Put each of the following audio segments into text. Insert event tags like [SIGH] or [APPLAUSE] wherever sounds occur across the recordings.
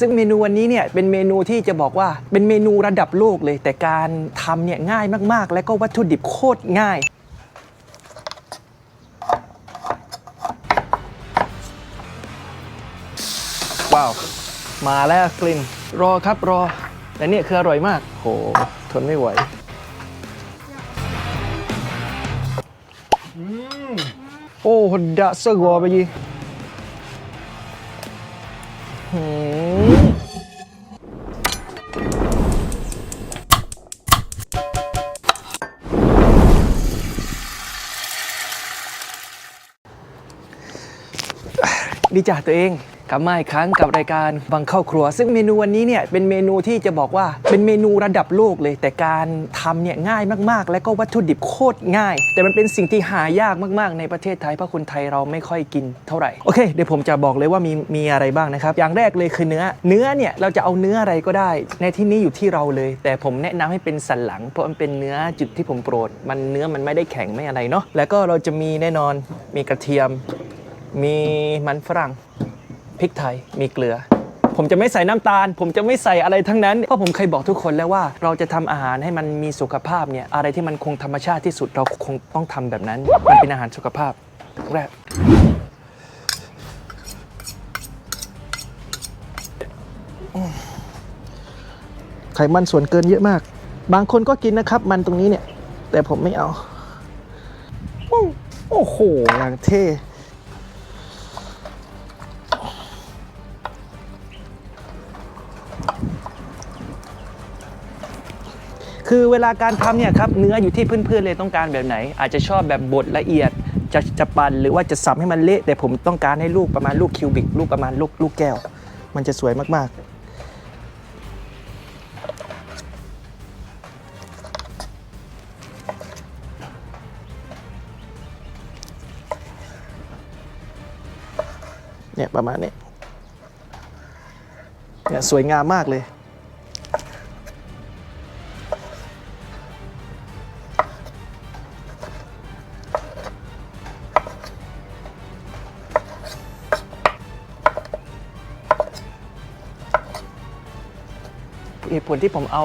ซึ่งเมนูวันนี้เนี่ยเป็นเมนูที่จะบอกว่าเป็นเมนูระดับโลกเลย แต่การทำเนี่ยง่ายมากๆ และก็วัตถุดิบโคตรง่าย ว้าว มาแล้วกลิ่น รอครับรอและเนี่ยคืออร่อยมาก โห ทนไม่ไหว โอ้ดะเซอร์กวอไปยี ดีจ่าตัวเองกลับมาอีกครั้งกับรายการบังเข้าครัว ซึ่งเมนูวันนี้เนี่ยเป็นเมนูที่จะบอกว่าเป็นเมนูระดับโลกเลย แต่การทำเนี่ยง่ายมากๆ และก็วัตถุดิบโคตรง่าย แต่มันเป็นสิ่งที่หายากมากๆ ในประเทศไทยเพราะคนไทยเราไม่ค่อยกินเท่าไหร่โอเคเดี๋ยวผมจะบอกเลยว่ามีมีอะไรบ้างนะครับ อย่างแรกเลยคือเนื้อ เนื้อเนี่ยเราจะเอาเนื้ออะไรก็ได้ ในที่นี้อยู่ที่เราเลย แต่ผมแนะนำให้เป็นสันหลัง เพราะมันเป็นเนื้อจุดที่ผมโปรด มันเนื้อมันไม่ได้แข็งไม่อะไรเนาะแล้วก็เราจะมีแน่นอนมีกระเทียม มีมันฝรั่งพริกไทยมีเกลือ ผมจะไม่ใส่น้ำตาล ผมจะไม่ใส่อะไรทั้งนั้น เพราะผมเคยบอกทุกคนแล้วว่า เราจะทำอาหารให้มันมีสุขภาพเนี่ยอะไรที่มันคงธรรมชาติที่สุดเราคงต้องทำแบบนั้น มันเป็นอาหารสุขภาพแรกไขมันส่วนเกินเยอะมาก บางคนก็กินนะครับ มันตรงนี้เนี่ย แต่ผมไม่เอาอื้อโอ้โหอย่างเท่ คือเวลาการทำเนี่ยครับเนื้ออยู่ที่เพื่อนๆเลยต้องการแบบไหน อาจจะชอบแบบบดละเอียดจะจะปั่นหรือว่าจะสับให้มันเละแต่ผมต้องการให้ลูกประมาณลูกคิวบิกลูกประมาณลูกลูกแก้ว มันจะสวยมากๆเนี่ยประมาณนี้เนี่ยสวยงามมากเลย เหตุผลที่ผมเอา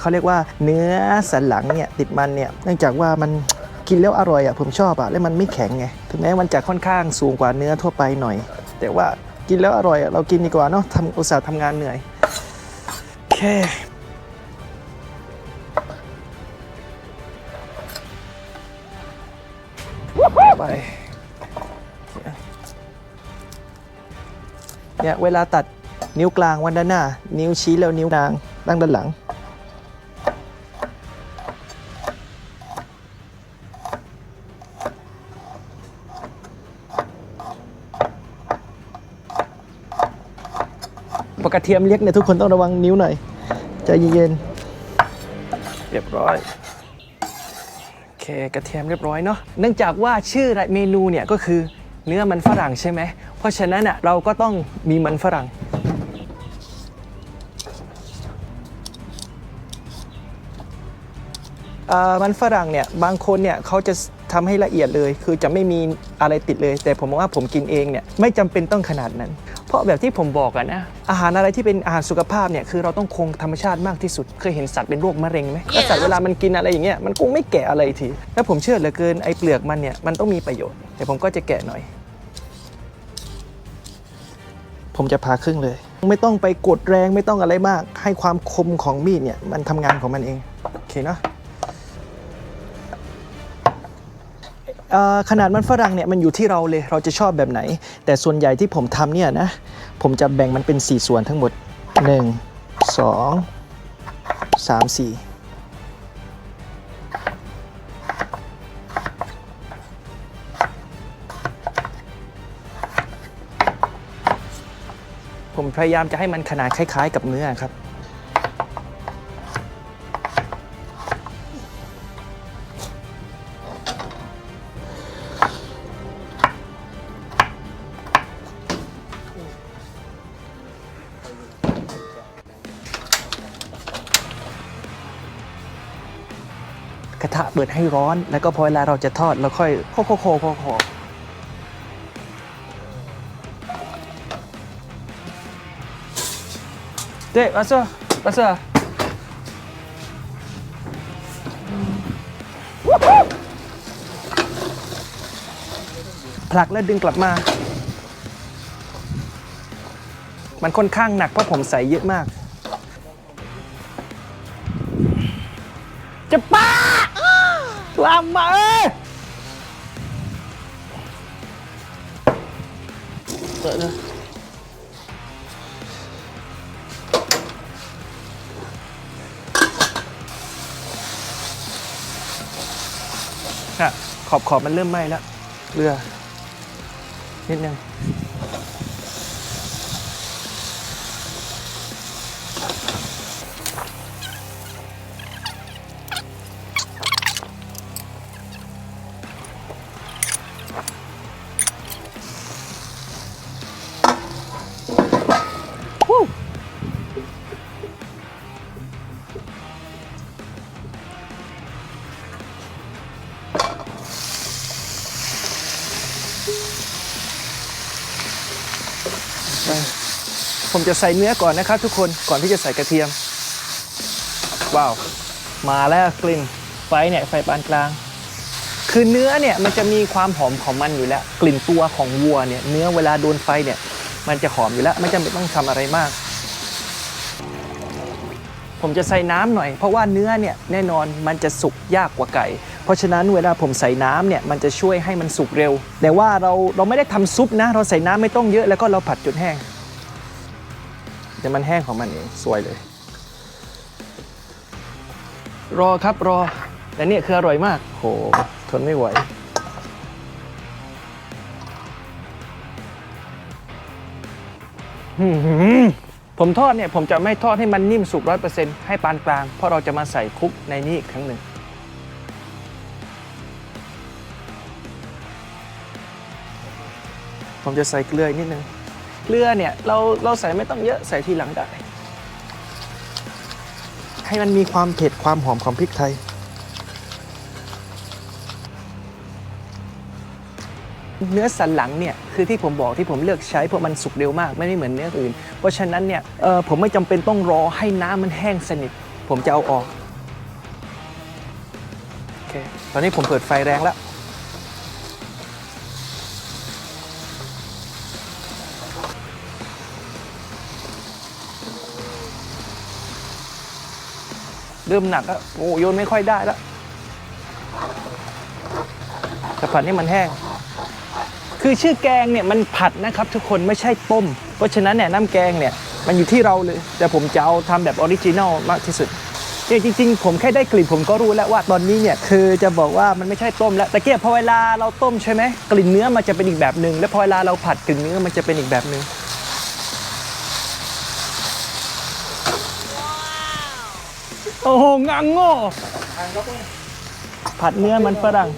เขาเรียกว่าเนื้อสันหลังเนี่ยติดมันเนี่ยเนื่องจากว่ามันกินแล้วอร่อยอะผมชอบอะแล้วมันไม่แข็งไงถึงแม้มันจะค่อนข้างสูงกว่าเนื้อทั่วไปหน่อย แต่ว่ากินแล้วอร่อยอะเรากินดีกว่าเนาะทำอุตส่าห์ทำงานเหนื่อยโอเคไปเนี่ยเวลาตัด นิ้วกลางวันด้านหน้า นิ้วชี้แล้วนิ้วนางตั้งด้านหลัง ปกระเทียมเล็กเนี่ยทุกคนต้องระวังนิ้วหน่อย ใจเย็นๆเรียบร้อยโอเคกระเทียมเรียบร้อยเนาะเนื่องจากว่าชื่อเมนูเนี่ยก็คือเนื้อมันฝรั่งใช่ไหม เพราะฉะนั้นอะเราก็ต้องมีมันฝรั่ง เอ่อ มันฝรั่งเนี่ยบางคนเนี่ยเขาจะทำให้ละเอียดเลย คือจะไม่มีอะไรติดเลย แต่ผมว่าผมกินเองเนี่ยไม่จำเป็นต้องขนาดนั้น เพราะแบบที่ผมบอกอะนะอาหารอะไรที่เป็นอาหารสุขภาพเนี่ยคือเราต้องคงธรรมชาติมากที่สุด เคยเห็นสัตว์เป็นโรคมะเร็งไหมถ้าสัตว์เวลามันกินอะไรอย่างเงี้ยมันคงไม่แกะอะไรทีแล้วผมเชื่อเหลือเกินไอ้เปลือกมันเนี่ยมันต้องมีประโยชน์แต่ผมก็จะแกะหน่อย ผมจะพาครึ่งเลย ไม่ต้องไปกดแรงไม่ต้องอะไรมาก ให้ความคมของมีดเนี่ยมันทำงานของมันเองโอเคเนาะ ขนาดมันฝรั่งเนี่ยมันอยู่ที่เราเลยเราจะชอบแบบไหน แต่ส่วนใหญ่ที่ผมทำเนี่ยนะ ผมจะแบ่งมันเป็น 4 ส่วนทั้งหมด 1 2 3 4ผมพยายามจะให้มันขนาดคล้าย ๆ กับเนื้อครับ ระทะเปิดให้ร้อน แล้วก็พอเวลาเราจะทอดเราค่อยโคโคโคโคโคเจ๊มาเซอร์มาเซอร์ผลักแล้วดึงกลับมา มันค่อนข้างหนักเพราะผมใส่เยอะมาก จะป้า ลามมาเอ้ยเปิดเลยอะขอบขอบมันเริ่มไหม้แล้วเรือนิดนึง ผมจะใส่เนื้อก่อนนะครับ ทุกคนก่อนที่จะใส่กระเทียม ว้าว มาแล้วกลิ่นไฟเนี่ยไฟปานกลาง คือเนื้อเนี่ยมันจะมีความหอมของมันอยู่แล้ว กลิ่นตัวของวัวเนี่ยเนื้อเวลาโดนไฟเนี่ยมันจะหอมอยู่แล้ว ไม่จำเป็นต้องทำอะไรมาก ผมจะใส่น้ำหน่อย เพราะว่าเนื้อเนี่ยแน่นอนมันจะสุกยากกว่าไก่ เพราะฉะนั้นเวลาผมใส่น้ำเนี่ยมันจะช่วยให้มันสุกเร็ว แต่ว่าเราเราไม่ได้ทำซุปนะ เราใส่น้ำไม่ต้องเยอะแล้วก็เราผัดจนแห้งเดี๋ยวมันแห้งของมันเองสวยเลย รอครับรอแต่เนี่ยคืออร่อยมากโหทนไม่ไหวผมทอดเนี่ยผมจะไม่ทอดให้มันนิ่มสุกร้อยเปอร์เซ็นต์ให้ปานกลาง เพราะเราจะมาใส่คุกในนี้อีกครั้งหนึ่ง ผมจะใส่เกลืออีกนิดนึง เกลือเนี่ยเราเราใส่ไม่ต้องเยอะใส่ทีหลังได้ ให้มันมีความเผ็ดความหอมของพริกไทย เนื้อสันหลังเนี่ยคือที่ผมบอกที่ผมเลือกใช้เพราะมันสุกเร็วมากไม่ได้เหมือนเนื้ออื่น เพราะฉะนั้นเนี่ยเอ่อผมไม่จำเป็นต้องรอให้น้ำมันแห้งสนิท ผมจะเอาออกโอเคตอนนี้ผมเปิดไฟแรงแล้ว เริ่มหนักแล้วโอ้โยนไม่ค่อยได้แล้วจะผัดให้มันแห้ง คือชื่อแกงเนี่ยมันผัดนะครับ ทุกคนไม่ใช่ต้ม เพราะฉะนั้นเนี่ยน้ำแกงเนี่ยมันอยู่ที่เราเลย แต่ผมจะเอาทำแบบออริจินัลมากที่สุดเนี่ยจริงๆ ผมแค่ได้กลิ่นผมก็รู้แล้วว่าตอนนี้เนี่ยคือจะบอกว่ามันไม่ใช่ต้มแล้วแต่เกียพอเวลาเราต้มใช่ไหมกลิ่นเนื้อมันจะเป็นอีกแบบหนึ่งแล้วพอเวลาเราผัดกลิ่นเนื้อมันจะเป็นอีกแบบหนึ่ง โอ้โหงังโง่ผัดเนื้อมันฝรั่ง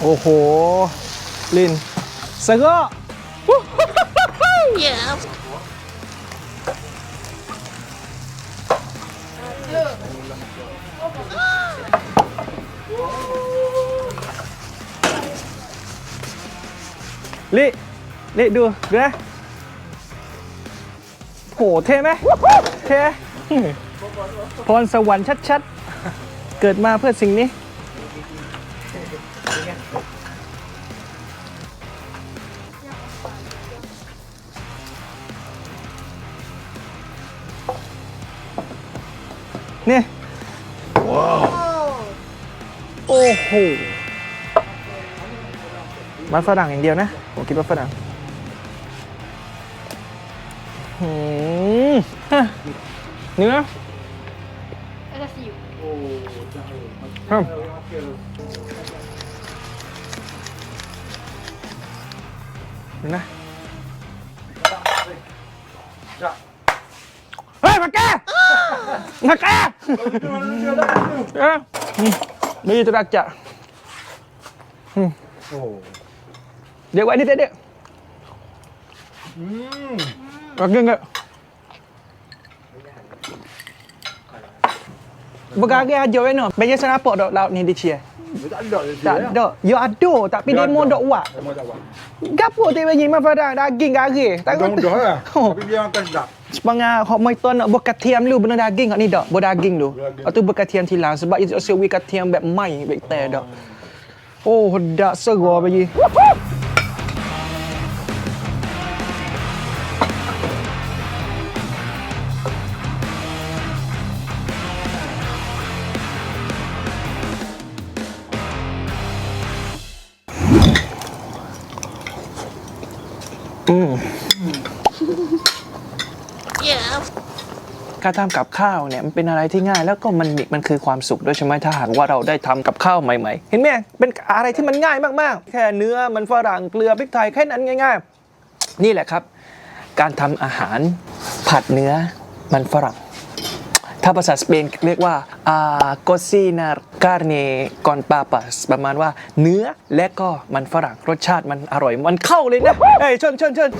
โอ้โห ลินสกอ ลิลิดูดูนะโหเท่ไหมเท่พรสวรรค์ชัดๆ เกิดมาเพื่อสิ่งนี้ นี่ ว้าว โอ้โห มันฝรั่งอย่างเดียวนะ ผมคิดว่าฝรั่งหืมฮะเนื้อ私よครับดูนะเฮ้ยมาแกมาแกเอ้ยมีตรักจะเดี๋ Dia buat ni tak ada. Hmm. Kaki enggak. Bergari aja weh noh. Bagi saya nampak dok laut ni eh? dia cie. Tak ada dia. Tak eh? ada. Ya ada tapi dia mau dok wak. Mau tak buat. Gapo tu bagi mah pada daging gari. Tak ada. Dah eh? [LAUGHS] oh. Tapi dia akan sedap. Sepanga hok mai tuan nak buka tiam lu benda daging kat ni dak. Buka daging tu. Atau buka tiam tilang sebab itu sewi kat tiam bet mai bet ter dak. Oh, dak serah bagi. Woohoo! อืมการทำกับข้าวเนี่ยมันเป็นอะไรที่ง่ายแล้วก็มันมันคือความสุขด้วยใช่ไหมถ้าหากว่าเราได้ทำกับข้าวใหม่ๆ เห็นไหมเป็นอะไรที่มันง่ายมากๆ แค่เนื้อมันฝรั่งเกลือพริกไทยแค่นั้นง่ายๆ นี่แหละครับ การทำอาหารผัดเนื้อมันฝรั่ง ถ้าภาษาสเปนเรียกว่าอ่า cocinar carne con papas ประมาณว่าเนื้อและก็มันฝรั่งรสชาติมันอร่อยมันเข้าเลยนะเฮ้ยชนชนชน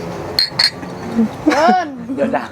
เดี๋ยวนะ